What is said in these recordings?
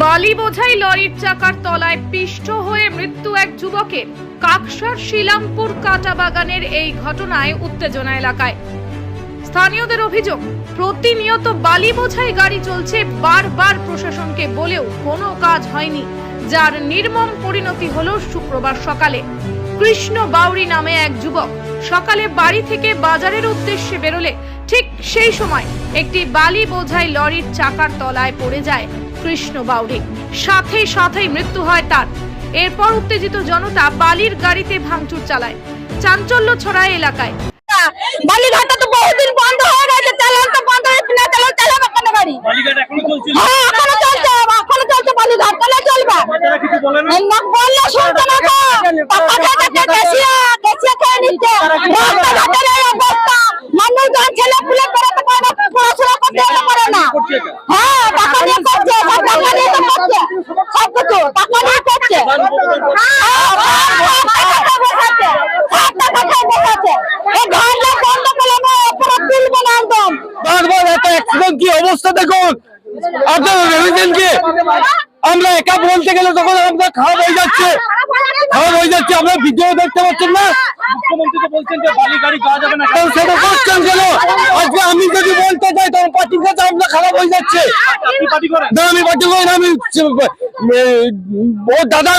বালি বোঝাই লরির চাকার তলায় পিষ্ট হয়ে মৃত্যু এক যুবকের। কাকসার শিলামপুর কাটা বাগানের এই ঘটনায় উত্তেজনা এলাকায়। স্থানীয়দের অভিযোগ, প্রতিনিয়ত বালি বোঝাই গাড়ি চলছে বারবার প্রশাসনকে বলেও কোনো কাজ হয়নি, যার নির্মম পরিণতি হলো শুক্রবার সকালে। কৃষ্ণ বাউরি নামে এক যুবক সকালে বাড়ি থেকে বাজারের উদ্দেশ্যে বেরোলে ঠিক সেই সময় একটি বালি বোঝাই লরির চাকার তলায় পড়ে যায় কৃষ্ণ বাউরি। সাথে সাথেই মৃত্যু হয় তার। এরপর উত্তেজিত জনতা বালির গাড়িতে ভাঙচুর চালায়। চাঞ্চল্য ছড়ায় এলাকায়। বালিঘাটটা হ্যাঁ টাকা নিয়ে করছে সব টাকা নিয়ে করছে সব কিছু টাকা নিয়ে করছে। একটা কি অবস্থা দেখুন? আপনারা ভেবেছেন কি? আমরা একা বলতে গেলে তখন আমরা খারাপ হয়ে যাচ্ছে। খারাপ হয়ে যাচ্ছে আমরা ভিডিও দেখতে পাচ্ছেন না? আমি যদি বলতে যাই তখন পার্টির কাছে আমরা খারাপ হয়ে যাচ্ছে। আপনি না আমি পার্টি করি না আমি ও দাদা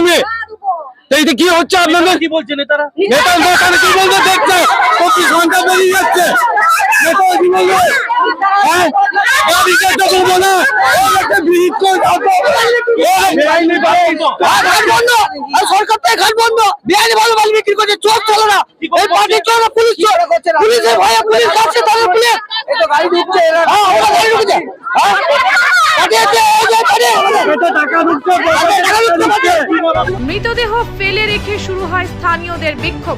এটা কি হচ্ছে আপনাদের? কি বলছেন নেতারা? নেতা নেতারা কি বলবে দেখছে ঘণ্টা বেরিয়ে যাচ্ছে। নেতা কি বলবে না ব্রিজ করে মৃতদেহ ফেলে রেখে শুরু হয় স্থানীয়দের বিক্ষোভ।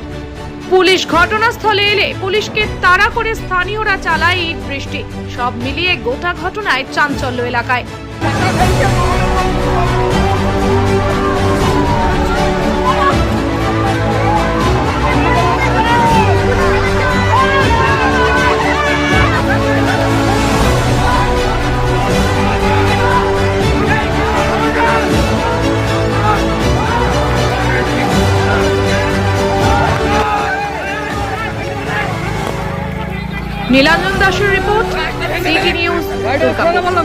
পুলিশ ঘটনাস্থলে এলে পুলিশকে তাড়া করে স্থানীয়রা চালায় ইট বৃষ্টি। সব মিলিয়ে গোটা ঘটনায় চাঞ্চল্য এলাকায়। নীলাঞ্জন দাসের রিপোর্ট সিটি নিউজ কলকাতা।